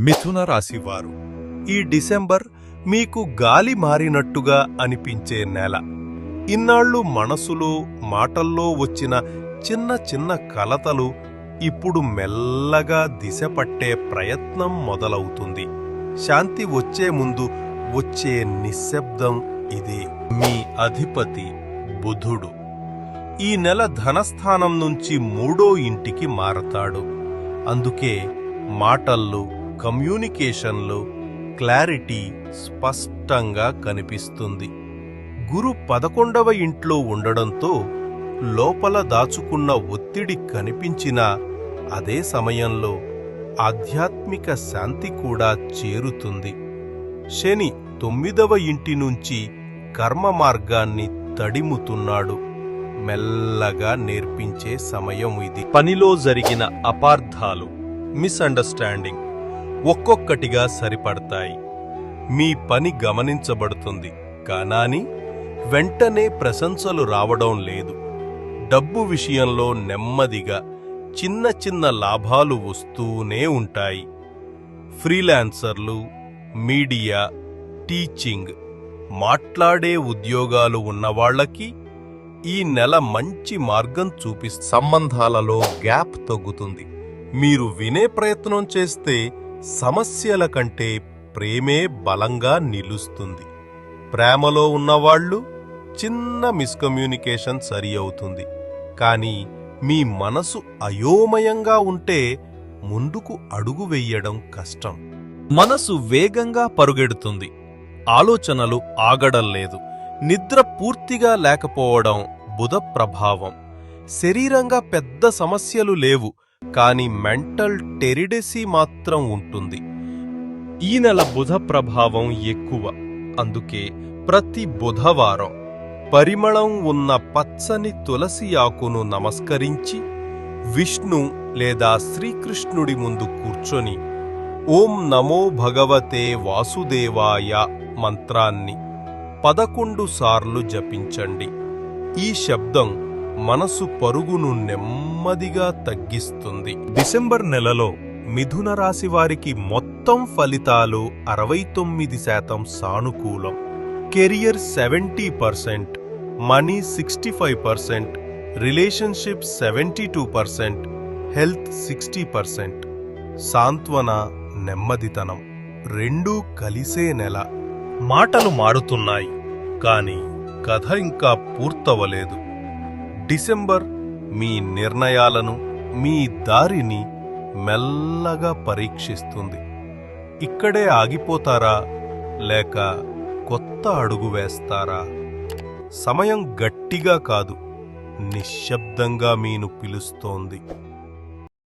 మిథున రాశివారు. ఈ డిసెంబర్ మీకు గాలి మారినట్టుగా అనిపించే నెల. ఇన్నాళ్ళు మనసులో మాటల్లో వచ్చిన చిన్న చిన్న కలతలు ఇప్పుడు మెల్లగా దిశ పట్టే ప్రయత్నం మొదలవుతుంది. శాంతి వచ్చే ముందు వచ్చే నిశ్శబ్దం ఇది మీ అధిపతి బుధుడు. ఈ నెల ధనస్థానం నుంచి మూడో ఇంటికి మారతాడు. అందుకే మాటల్లో కమ్యూనికేషన్లో క్లారిటీ స్పష్టంగా కనిపిస్తుంది. గురు పదకొండవ ఇంట్లో ఉండడంతో లోపల దాచుకున్న ఒత్తిడి కనిపించినా అదే సమయంలో ఆధ్యాత్మిక శాంతి కూడా చేరుతుంది. శని తొమ్మిదవ ఇంటి నుంచి కర్మ మార్గాన్ని తడిముతున్నాడు. మెల్లగా నేర్పించే సమయం ఇది. పనిలో జరిగిన అపార్థాలు మిస్అండర్స్టాండింగ్ ఒక్కొక్కటిగా సరిపడతాయి. మీ పని గమనించబడుతుంది. కానాని వెంటనే ప్రశంసలు రావడం లేదు. డబ్బు విషయంలో నెమ్మదిగా చిన్న చిన్న లాభాలు వస్తూనే ఉంటాయి. ఫ్రీలాన్సర్లు మీడియా టీచింగ్ మాట్లాడే ఉద్యోగాలు ఉన్నవాళ్ళకి ఈ నెల మంచి మార్గం చూపి సంబంధాలలో గ్యాప్ తగ్గుతుంది. మీరు వినే ప్రయత్నం చేస్తే సమస్యల కంటే ప్రేమే బలంగా నిలుస్తుంది. ప్రేమలో ఉన్నవాళ్ళు చిన్న మిస్కమ్యూనికేషన్ సరి అవుతుంది. కానీ మీ మనసు అయోమయంగా ఉంటే ముందుకు అడుగు వెయ్యడం కష్టం. మనసు వేగంగా పరుగెడుతుంది. ఆలోచనలు ఆగడం లేదు. నిద్ర పూర్తిగా లేకపోవడం బుధ ప్రభావం శరీరంగా పెద్ద సమస్యలు లేవు. కానీ మెంటల్ టెరిడెసీ మాత్రం ఉంటుంది. ఈ నెల బుధ ప్రభావం ఎక్కువ. అందుకే ప్రతి బుధవారం పరిమళం ఉన్న పచ్చని తులసి ఆకును నమస్కరించి విష్ణు లేదా శ్రీకృష్ణుడి ముందు కూర్చొని ఓం నమో భగవతే వాసుదేవాయ మంత్రాన్ని పదకొండు సార్లు జపించండి. ఈ శబ్దం మనసు పరుగును నెమ్మదిగా తగ్గిస్తుంది. డిసెంబర్ నెలలో మిథున రాశి వారికి మొత్తం ఫలితాలు అరవై తొమ్మిది శాతం సానుకూలం. Career seventy percent money sixty five percent relationship seventy two percent health sixty percent. సాంత్వన నెమ్మదితనం రెండూ కలిసే నెల. మాటలు మారుతున్నాయి కానీ కథ ఇంకా పూర్తవలేదు. డిసెంబర్ మీ నిర్ణయాలను మీ దారిని మెల్లగా పరీక్షిస్తుంది. ఇక్కడే ఆగిపోతారా? లేక కొత్త అడుగు వేస్తారా? సమయం గట్టిగా కాదు నిశ్శబ్దంగా మీను పిలుస్తోంది.